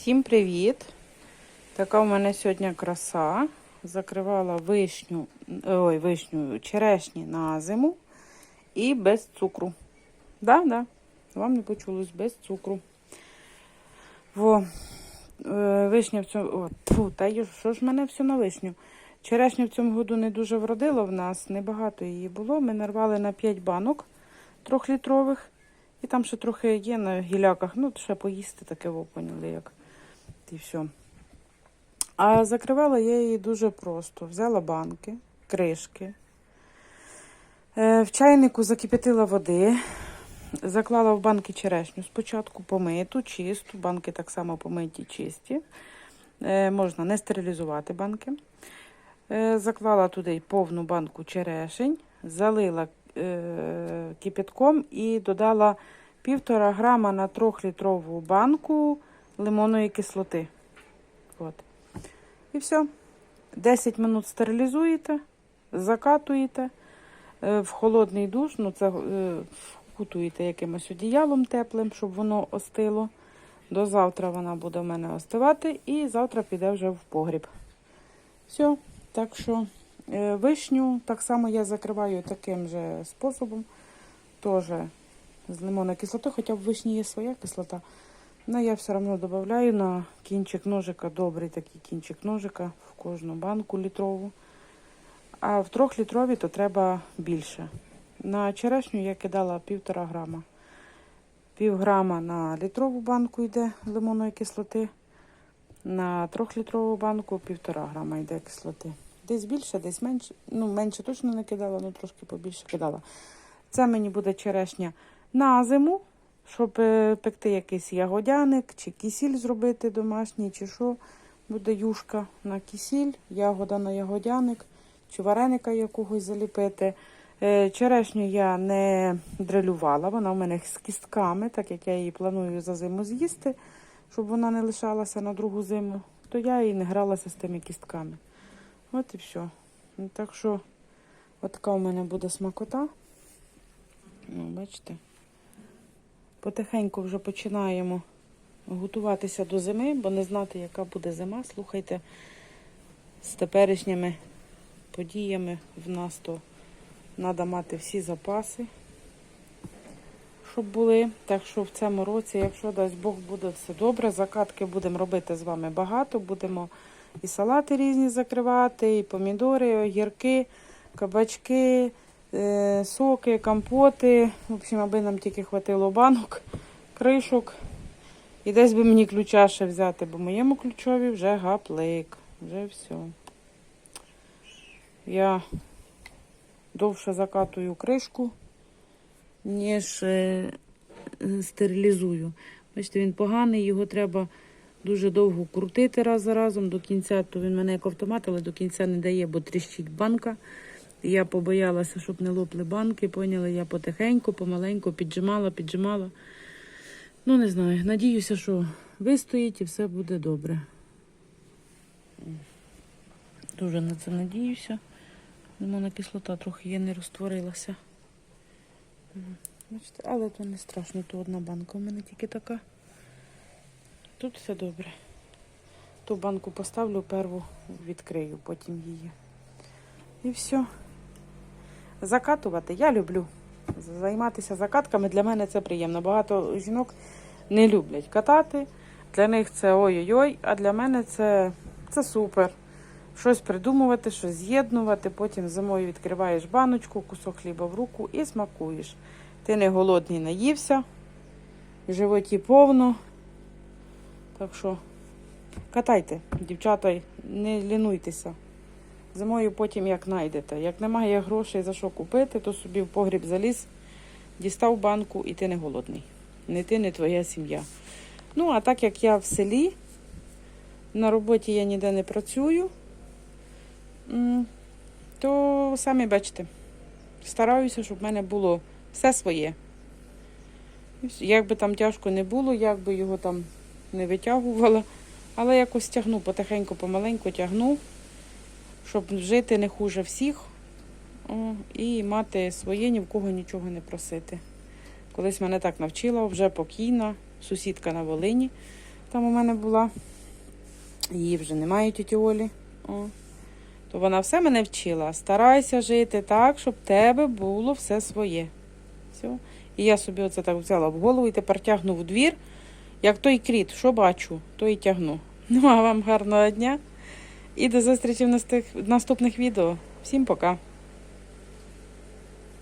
Всім привіт! Така у мене сьогодні краса. Закривала вишню, ой, вишню, черешні на зиму і без цукру. Да, да, вам не почулось без цукру. Во, е, вишня в цьому. О, тьфу, та що ж мене все на вишню? Черешня в цьому году не дуже вродила в нас, небагато її було. Ми нарвали на 5 банок трьохлітрових. І там ще трохи є на гіляках, ну, ще поїсти таке, ви поняли, як. І все. А закривала я її дуже просто. Взяла банки, кришки. Е, В чайнику закип'ятила води, заклала в банки черешню. Спочатку помиту, чисту, банки так само помиті, чисті. Е, Можна не стерилізувати банки. Е, Заклала туди повну банку черешень, залила кипятком і додала півтора грама на трьохлітрову банку лимонної кислоти. От. І все. 10 минут стерилізуєте, закатуєте е, в холодний душ, ну це е, вкутуєте якимось одіялом теплим, щоб воно остило. До завтра вона буде в мене остивати, і завтра піде вже в погріб. Все. Так що е, вишню так само я закриваю таким же способом. Теж з лимонною кислотою, хоча в вишні є своя кислота. Але я все одно додаю на кінчик ножика, добрий такий кінчик ножика в кожну банку літрову. А в трьохлітрові то треба більше. На черешню я кидала півтора грама. Пів грама на літрову банку йде лимонної кислоти. На трьохлітрову банку півтора грама йде кислоти. Десь більше, десь менше. Ну, менше точно не кидала, але трошки побільше кидала. Це мені буде черешня на зиму, щоб е, пекти якийсь ягодяник, чи кисіль зробити домашній, чи що. Буде юшка на кисіль, ягода на ягодяник, чи вареника якогось заліпити. Е, Черешню я не дрелювала, вона в мене з кістками, так як я її планую за зиму з'їсти, щоб вона не лишалася на другу зиму, то я і не гралася з тими кістками. От і все. Ну, Так що, от така у мене буде смакота. Ну, бачите? Потихеньку вже починаємо готуватися до зими, бо не знати, яка буде зима. Слухайте, з теперішніми подіями в нас то треба мати всі запаси, щоб були. Так що в цьому році, якщо дасть Бог буде все добре, закатки будемо робити з вами багато. Будемо і салати різні закривати, і помідори, і огірки, кабачки, соки, компоти. В общем, аби нам тільки хватило банок, кришок. І десь би мені ключа ще взяти, бо моєму ключові вже гаплик. Вже все. Я довше закатую кришку, ніж е, е, стерилізую. Бачите, він поганий, його треба дуже довго крутити раз за разом. До кінця, то він мене як автомат, але до кінця не дає, бо тріщить банка. Я побоялася, щоб не лопли банки. Поняли, я потихеньку, помаленьку піджимала, піджимала. Ну, не знаю. Надіюся, що вистоїть і все буде добре. Дуже на це надіюся. Лимонна кислота трохи є не розтворилася. Бачите, але то не страшно, то одна банка у мене тільки така. Тут все добре. Ту банку поставлю, перву відкрию, потім її. І все. Закатувати я люблю. Займатися закатками для мене це приємно. Багато жінок не люблять катати. Для них це ой-ой-ой, а для мене це, це супер. Щось придумувати, щось з'єднувати, потім зимою відкриваєш баночку, кусок хліба в руку і смакуєш. Ти не голодний наївся, в животі повно. Так що катайте, дівчата, не лінуйтеся. Зимою потім як знайдете. Як немає грошей за що купити, то собі в погріб заліз, дістав банку і ти не голодний. Не ти, не твоя сім'я. Ну, а так як я в селі, на роботі я ніде не працюю, то самі бачите, стараюся, щоб в мене було все своє. Як би там тяжко не було, як би його там не витягувала, але якось тягну потихеньку, помаленьку тягну, щоб жити не хуже всіх і мати своє, ні в кого нічого не просити. Колись мене так навчила, вже покійна сусідка на Волині. там у мене була. Її вже немає тіті Олі. О. То вона все мене вчила. Старайся жити так, щоб в тебе було все своє. Все. І я собі оце так взяла в голову і тепер тягну в двір. Як той кріт, що бачу, то і тягну. Ну а вам гарного дня і до зустрічі в наступних- відео. Всім пока!